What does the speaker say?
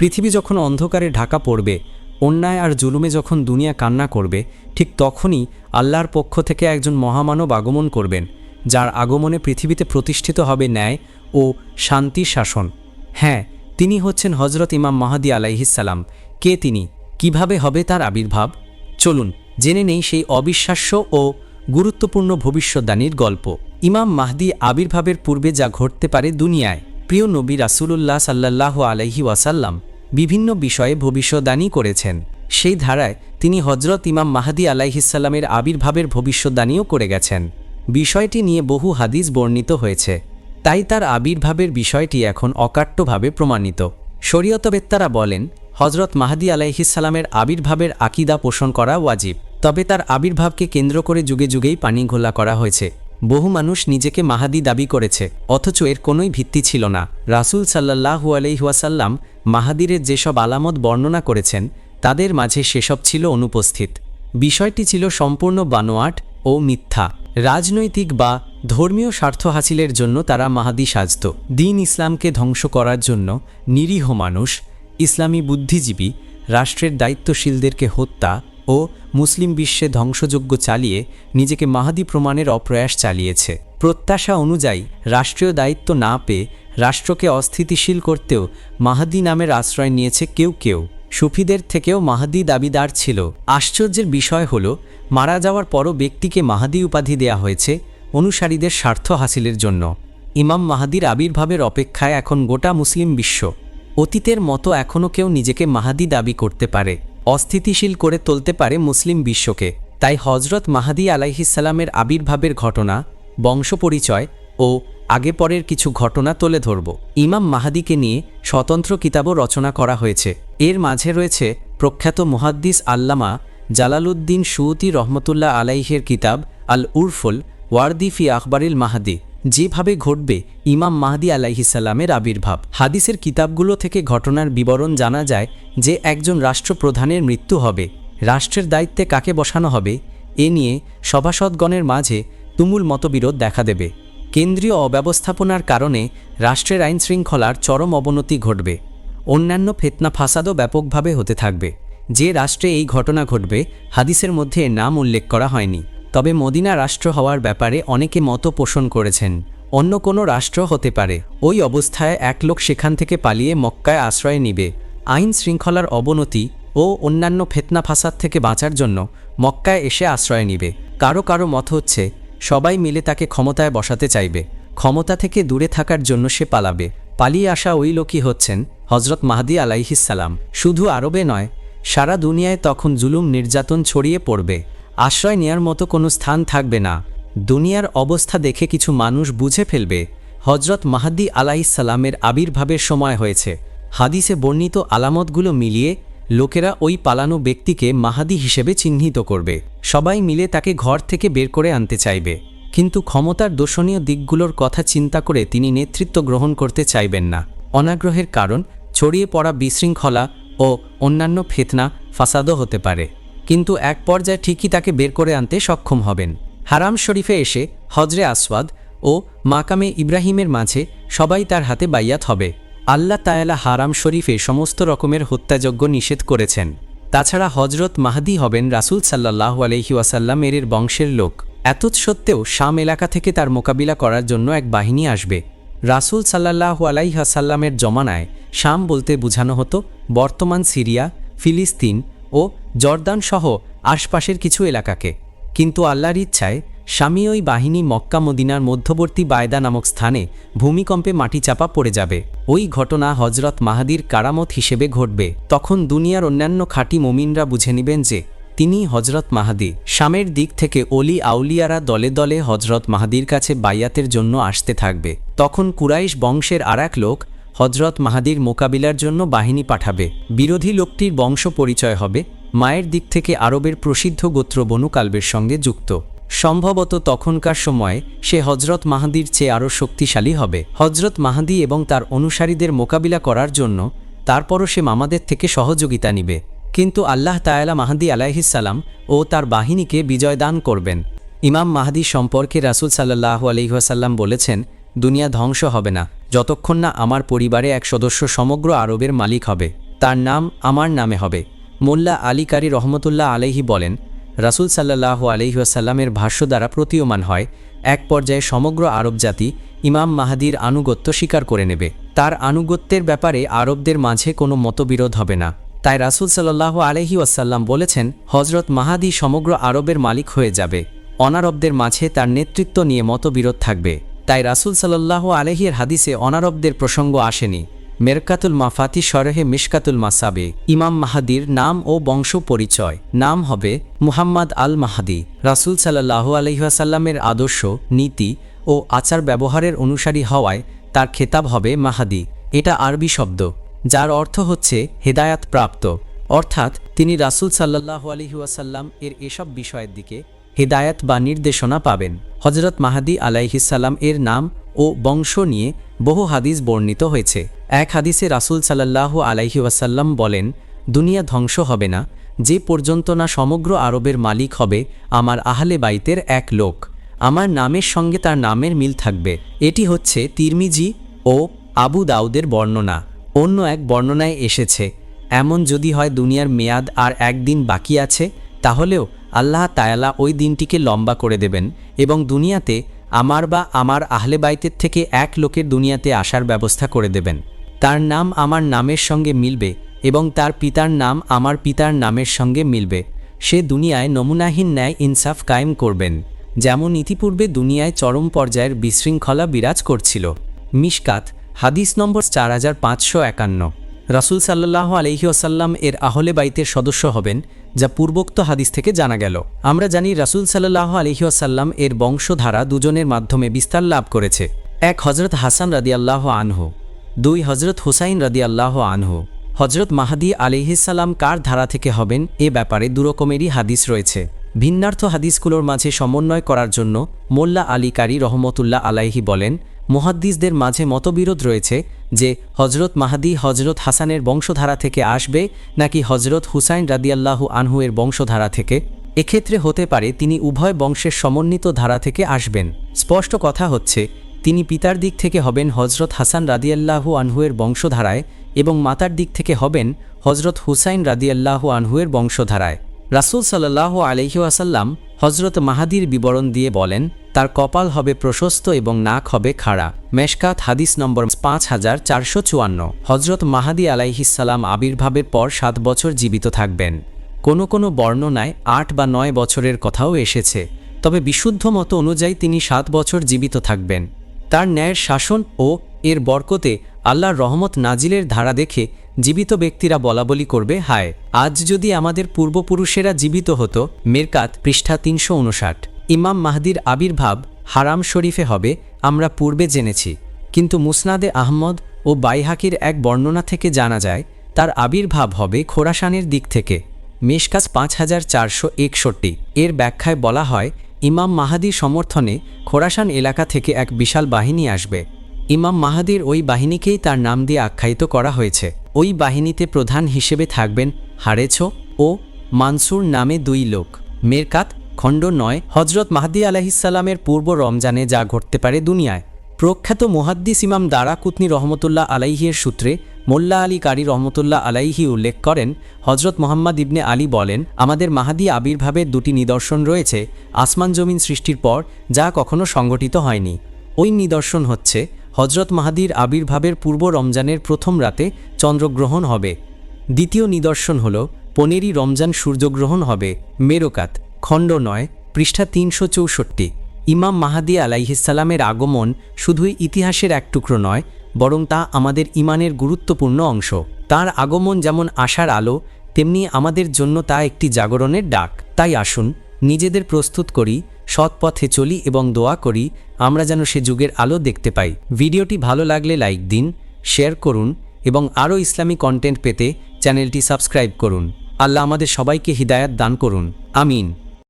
পৃথিবী যখন অন্ধকারে ঢাকা পড়বে, অন্যায় আর জুলুমে যখন দুনিয়া কান্না করবে, ঠিক তখনই আল্লাহর পক্ষ থেকে একজন মহামানব আগমন করবেন, যার আগমনে পৃথিবীতে প্রতিষ্ঠিত হবে ন্যায় ও শান্তি শাসন। হ্যাঁ তিনি হচ্ছেন হজরত ইমাম মাহাদি আলাইহিসাল্লাম কে তিনি? কীভাবে হবে তার আবির্ভাব? চলুন, জেনে নেই সেই অবিশ্বাস্য ও গুরুত্বপূর্ণ ভবিষ্যদ্বাণীর গল্প। ইমাম মাহদি আবির্ভাবের পূর্বে যা ঘটতে পারে দুনিয়ায়। প্রিয় নবী রাসূলুল্লাহ সাল্লাহ আলাইহি ওয়াসাল্লাম বিভিন্ন বিষয়ে ভবিষ্যদ্বাণী করেছেন। সেই ধারায় তিনি হজরত ইমাম মাহাদি আলাইহিসাল্লামের আবির্ভাবের ভবিষ্যদ্বাণীও করে গেছেন। বিষয়টি নিয়ে বহু হাদিস বর্ণিত হয়েছে। তাই তার আবির্ভাবের বিষয়টি এখন অকাট্যভাবে প্রমাণিত। শরীয়তবেত্তারা বলেন হজরত মাহাদি আলাইহিসাল্লামের আবির্ভাবের আকিদা পোষণ করা ওয়াজিব। তবে তার আবির্ভাবকে কেন্দ্র করে যুগে যুগেই পানি ঘোলা করা হয়েছে। বহু মানুষ নিজেকে মাহাদি দাবি করেছে, অথচ এর কোনোই ভিত্তি ছিল না। রাসূল সাল্লাহু আলহিহাসাল্লাম মাহাদিরের যেসব আলামত বর্ণনা করেছেন, তাদের মাঝে সেসব ছিল অনুপস্থিত। বিষয়টি ছিল সম্পূর্ণ বানোয়াট ও মিথ্যা। রাজনৈতিক বা ধর্মীয় স্বার্থ হাসিলের জন্য তারা মাহাদি সাজত। দিন ইসলামকে ধ্বংস করার জন্য নিরীহ মানুষ, ইসলামী বুদ্ধিজীবী, রাষ্ট্রের দায়িত্বশীলদেরকে হত্যা ও মুসলিম বিশ্বে ধ্বংসযজ্ঞ চালিয়ে নিজেকে মাহাদি প্রমাণের অপ্রয়াস চালিয়েছে। প্রত্যাশা অনুযায়ী রাষ্ট্রীয় দায়িত্ব না পেয়ে রাষ্ট্রকে অস্থিতিশীল করতেও মাহাদি নামের আশ্রয় নিয়েছে কেউ কেউ। সুফিদের থেকেও মাহাদি দাবিদার ছিল। আশ্চর্যের বিষয় হল, মারা যাওয়ার পরও ব্যক্তিকে মাহাদি উপাধি দেয়া হয়েছে অনুসারীদের স্বার্থ হাসিলের জন্য। ইমাম মাহাদির আবির্ভাবের অপেক্ষায় এখন গোটা মুসলিম বিশ্ব। অতীতের মতো এখনও কেউ নিজেকে মাহাদি দাবি করতে পারে। অস্থিতিশীল করে তুলতে পারে মুসলিম বিশ্বকে। তাই হজরত মাহাদি আলাইহিসাল্লামের আবির্ভাবের ঘটনা, বংশপরিচয় ও আগে পরের কিছু ঘটনা তুলে ধরব। ইমাম মাহাদিকে নিয়ে স্বতন্ত্র কিতাবও রচনা করা হয়েছে। এর মাঝে রয়েছে প্রখ্যাত মুহাদ্দিস আল্লামা জালালউদ্দিন সুউতি রহমতুল্লাহ আলাইহের কিতাব আল উরফুল ওয়ার্দি ফি আখবরিল মাহাদি। যেভাবে ঘটবে, ইমাম মাহদি আলাইহিসাল্লামের আবির্ভাব। হাদিসের কিতাবগুলো থেকে ঘটনার বিবরণ জানা যায় যে একজন রাষ্ট্রপ্রধানের মৃত্যু হবে। রাষ্ট্রের দায়িত্বে কাকে বসানো হবে, এ নিয়ে সভাসদগণের মাঝে তুমুল মতবিরোধ দেখা দেবে। কেন্দ্রীয় অব্যবস্থাপনার কারণে রাষ্ট্রের আইন শৃঙ্খলার চরম অবনতি ঘটবে। অন্যান্য ফেতনা ফাসাদও ব্যাপকভাবে হতে থাকবে। যে রাষ্ট্রে এই ঘটনা ঘটবে, হাদিসের মধ্যে নাম উল্লেখ করা হয়নি। তবে মদিনা রাষ্ট্র হওয়ার ব্যাপারে অনেকে মত পোষণ করেছেন। অন্য কোনো রাষ্ট্র হতে পারে। ওই অবস্থায় এক লোক সেখান থেকে পালিয়ে মক্কায় আশ্রয় নিবে। আইন শৃঙ্খলার অবনতি ও অন্যান্য ফেতনা ফাসাদ থেকে বাঁচার জন্য মক্কায় এসে আশ্রয় নিবে। কারও কারও মত হচ্ছে, সবাই মিলে তাকে ক্ষমতায় বসাতে চাইবে। ক্ষমতা থেকে দূরে থাকার জন্য সে পালাবে। পালিয়ে আসা ওই লোকই হচ্ছেন হজরত মাহাদি আলাইহিসাল্লাম শুধু আরবে নয়, সারা দুনিয়ায় তখন জুলুম, নির্যাতন ছড়িয়ে পড়বে। আশ্রয় নেয়ার মতো কোনো স্থান থাকবে না। দুনিয়ার অবস্থা দেখে কিছু মানুষ বুঝে ফেলবে হজরত মাহাদি আলাইসাল্লামের আবির্ভাবের সময় হয়েছে। হাদিসে বর্ণিত আলামতগুলো মিলিয়ে লোকেরা ওই পালানো ব্যক্তিকে মাহাদি হিসেবে চিহ্নিত করবে। সবাই মিলে তাকে ঘর থেকে বের করে আনতে চাইবে। কিন্তু ক্ষমতার দোষণীয় দিকগুলোর কথা চিন্তা করে তিনি নেতৃত্ব গ্রহণ করতে চাইবেন না। অনাগ্রহের কারণ, ছড়িয়ে পড়া বিশৃঙ্খলা ও অন্যান্য ফেতনা, ফাসাদও হতে পারে। কিন্তু এক পর্যায়ে ঠিকই তাকে বের করে আনতে সক্ষম হবেন। হারাম শরীফে এসে হজরে আসওয়াদ ও মাকামে ইব্রাহিমের মাঝে সবাই তার হাতে বাইয়াত হবে। আল্লাহ তায়ালা হারাম শরীফে সমস্ত রকমের হত্যাযজ্ঞ নিষেধ করেছেন। তাছাড়া হজরত মাহাদি হবেন রাসুল সাল্লাহ আলহি ওয়াসাল্লাম এর বংশের লোক। এত সত্ত্বেও শাম এলাকা থেকে তার মোকাবিলা করার জন্য এক বাহিনী আসবে। রাসুল সাল্লাহু আলাইহাসাল্লামের জমানায় শাম বলতে বোঝানো হতো, বর্তমান সিরিয়া, ফিলিস্তিন ও জর্দান সহ আশপাশের কিছু এলাকাকে। কিন্তু আল্লাহর ইচ্ছায় স্বামী ওই বাহিনী মক্কা মদিনার মধ্যবর্তী বায়দা নামক স্থানে ভূমিকম্পে মাটি চাপা পড়ে যাবে। ওই ঘটনা হজরত মাহাদির কারামত হিসেবে ঘটবে। তখন দুনিয়ার অন্যান্য খাঁটি মমিনরা বুঝে নেবেন যে, তিনি হজরত মাহাদি। শামের দিক থেকে অলি আউলিয়ারা দলে দলে হজরত মাহাদির কাছে বাইয়াতের জন্য আসতে থাকবে। তখন কুরাইশ বংশের আর লোক হজরত মাহাদির মোকাবিলার জন্য বাহিনী পাঠাবে। বিরোধী লোকটির বংশ পরিচয় হবে। মায়ের দিক থেকে আরবের প্রসিদ্ধ গোত্র বনু কালবের সঙ্গে যুক্ত। সম্ভবত তখনকার সময়ে সে হজরত মাহাদির চেয়ে আরও শক্তিশালী হবে। হজরত মাহাদি এবং তার অনুসারীদের মোকাবিলা করার জন্য তারপরও সে মামাদের থেকে সহযোগিতা নিবে। কিন্তু আল্লাহ তায়ালা মাহাদি আলাইহিসাল্লাম ও তার বাহিনীকে বিজয় দান করবেন। ইমাম মাহাদি সম্পর্কে রাসুল সাল্লাহু আলহিহাসাল্লাম বলেছেন, দুনিয়া ধ্বংস হবে না। যতক্ষণ না আমার পরিবারে এক সদস্য সমগ্র আরবের মালিক হবে, তার নাম আমার নামে হবে। মোল্লা আলী কারি রহমতুল্লাহ আলাইহি বলেন, রাসুল সাল্লাহ আলহিহাসাল্লামের ভাষ্য দ্বারা প্রতীয়মান হয়, এক পর্যায়ে সমগ্র আরব জাতি ইমাম মাহাদির আনুগত্য স্বীকার করে নেবে। তার আনুগত্যের ব্যাপারে আরবদের মাঝে কোনো মতবিরোধ হবে না। তাই রাসুল সাল্লাহ আলহি ওয়াসাল্লাম বলেছেন হজরত মাহাদি সমগ্র আরবের মালিক হয়ে যাবে। অনারবদের মাঝে তার নেতৃত্ব নিয়ে মতবিরোধ থাকবে। তাই রাসুল সাল্লাহ আলহির হাদিসে অনারবদের প্রসঙ্গ আসেনি। মেরকাতুল মাফাতি সরহে মিশকাতুল মাসাবে। ইমাম মাহাদির নাম ও বংশ পরিচয়। নাম হবে মুহাম্মদ আল মাহাদি। রাসুল সাল্লাহ আলহিহাসাল্লামের আদর্শ, নীতি ও আচার ব্যবহারের অনুসারী হওয়ায় তার খেতাব হবে মাহাদি। এটা আরবি শব্দ, যার অর্থ হচ্ছে হেদায়াত প্রাপ্ত অর্থাৎ তিনি রাসুল সাল্লাহ আলহিউসাল্লাম এর এসব বিষয়ের দিকে হেদায়াত বা নির্দেশনা পাবেন। হজরত মাহাদি আলাইহিসাল্লাম এর নাম ও বংশ নিয়ে বহু হাদিস বর্ণিত হয়েছে। এক হাদিসে রাসুল সাল্লাহ আলাইহি ওয়াসাল্লাম বলেন, দুনিয়া ধ্বংস হবে না। যে পর্যন্ত না সমগ্র আরবের মালিক হবে, আমার আহলে বাইতের এক লোক। আমার নামের সঙ্গে তার নামের মিল থাকবে। এটি হচ্ছে তিরমিজি ও আবু দাউদের বর্ণনা। অন্য এক বর্ণনায় এসেছে, এমন যদি হয় দুনিয়ার মেয়াদ আর একদিন বাকি আছে, তাহলেও আল্লাহ তায়ালা ওই দিনটিকে লম্বা করে দেবেন এবং দুনিয়াতে আমার বা আমার আহলে বাইতের থেকে এক লোকের দুনিয়াতে আসার ব্যবস্থা করে দেবেন। তার নাম আমার নামের সঙ্গে মিলবে এবং তার পিতার নাম আমার পিতার নামের সঙ্গে মিলবে। সে দুনিয়ায় নমুনাহীন ন্যায় ইনসাফ কায়েম করবেন, যেমন ইতিপূর্বে দুনিয়ায় চরম পর্যায়ের বিশৃঙ্খলা বিরাজ করছিল। মিশকাত, হাদিস নম্বর চার হাজার পাঁচশো একান্ন। রাসুল সাল্লাহ আলহিউসাল্লাম এর আহলে বাইতের সদস্য হবেন যা পূর্বোক্ত হাদিস থেকে জানা গেল। আমরা জানি রাসুল সাল্লাহ আলহিউসাল্লাম এর বংশধারা দুজনের মাধ্যমে বিস্তার লাভ করেছে। এক হজরত হাসান রাদিয়াল্লাহ আনহু, দুই হজরত হুসাইন রাদিয়াল্লাহ আনহু। হজরত মাহাদি আলিহিসাল্লাম কার ধারা থেকে হবেন এ ব্যাপারে দুরকমেরই হাদিস রয়েছে। ভিন্নার্থ হাদিসগুলোর মাঝে সমন্বয় করার জন্য মোল্লা আলী কারি রহমতুল্লাহ আলাইহি বলেন মুহাদ্দিসদের মাঝে মতবিরোধ রয়েছে যে হজরত মাহাদি হজরত হাসানের বংশধারা থেকে আসবে নাকি হজরত হুসাইন রাদিয়াল্লাহু আনহুয়ের বংশধারা থেকে। এক্ষেত্রে হতে পারে তিনি উভয় বংশের সমন্বিত ধারা থেকে আসবেন। স্পষ্ট কথা হচ্ছে, তিনি পিতার দিক থেকে হবেন হজরত হাসান রাদিয়াল্লাহু আনহুয়ের বংশধারায় এবং মাতার দিক থেকে হবেন হজরত হুসাইন রাদিয়াল্লাহু আনহুয়ের বংশধারায়। রাসুল সাল্লাহ আলহিউসাল্লাম হজরত মাহাদির বিবরণ দিয়ে বলেন, তার কপাল হবে প্রশস্ত এবং নাক হবে খাড়া। মেশকাত হাদিস নম্বর পাঁচ হাজার চারশো চুয়ান্ন। হজরত মাহাদি আলাইহিসাল্লাম আবির্ভাবের পর সাত বছর জীবিত থাকবেন। কোনো কোনো বর্ণনায় আট বা নয় বছরের কথাও এসেছে, তবে বিশুদ্ধ মতো অনুযায়ী তিনি সাত বছর জীবিত থাকবেন। তার ন্যায়ের শাসন ও এর বরকতে আল্লাহর রহমত নাজিলের ধারা দেখে জীবিত ব্যক্তিরা বলাবলি করবে, হায়, আজ যদি আমাদের পূর্বপুরুষেরা জীবিত হতো, মেরকাত পৃষ্ঠা তিনশো উনষাট ইমাম মাহদির আবির্ভাব হারাম শরীফে হবে, আমরা পূর্বে জেনেছি। কিন্তু মুসনাদে আহমদ ও বাইহাকির এক বর্ণনা থেকে জানা যায়, তার আবির্ভাব হবে খোরাসানের দিক থেকে। মেশকাস পাঁচ হাজার চারশো একষট্টি। এর ব্যাখ্যায় বলা হয়, ইমাম মাহাদির সমর্থনে খোরাসান এলাকা থেকে এক বিশাল বাহিনী আসবে। ইমাম মাহাদির ওই বাহিনীকেই তার নাম দিয়ে আখ্যায়িত করা হয়েছে। ওই বাহিনীতে প্রধান হিসেবে থাকবেন হারেছ ও মানসুর নামে দুই লোক। মেরকাত খণ্ড নয় হজরত মাহাদি আলাহিসাল্লামের পূর্ব রমজানে যা ঘটতে পারে দুনিয়ায়। প্রখ্যাত মুহাদ্দিস ইমাম দারা কুতনি রহমতুল্লাহ আলাইহির সূত্রে মোল্লা আলী কারি রহমতুল্লাহ আলাইহি উল্লেখ করেন হজরত মোহাম্মদ ইবনে আলী বলেন, আমাদের মাহাদি আবির্ভাবের দুটি নিদর্শন রয়েছে, আসমান জমিন সৃষ্টির পর যা কখনো সংগঠিত হয়নি। ওই নিদর্শন হচ্ছে হজরত মাহাদির আবির্ভাবের পূর্ব রমজানের প্রথম রাতে চন্দ্রগ্রহণ হবে। দ্বিতীয় নিদর্শন হল, পনেরই রমজান সূর্যগ্রহণ হবে, মেরোকাত, খণ্ড নয়, পৃষ্ঠা তিনশো চৌষট্টি। ইমাম মাহাদি আলাইহিসাল্লামের আগমন শুধুই ইতিহাসের এক টুকরো নয়, বরং তা আমাদের ইমানের গুরুত্বপূর্ণ অংশ। তার আগমন যেমন আশার আলো, তেমনি আমাদের জন্য তা একটি জাগরণের ডাক। তাই আসুন, নিজেদের প্রস্তুত করি সৎ পথে চলি এবং দোয়া করি, আমরা যেন সে যুগের আলো দেখতে পাই। ভিডিওটি ভালো লাগলে লাইক দিন, শেয়ার করুন এবং আরও ইসলামী কন্টেন্ট পেতে চ্যানেলটি সাবস্ক্রাইব করুন। আল্লাহ আমাদের সবাইকে হিদায়াত দান করুন। আমিন।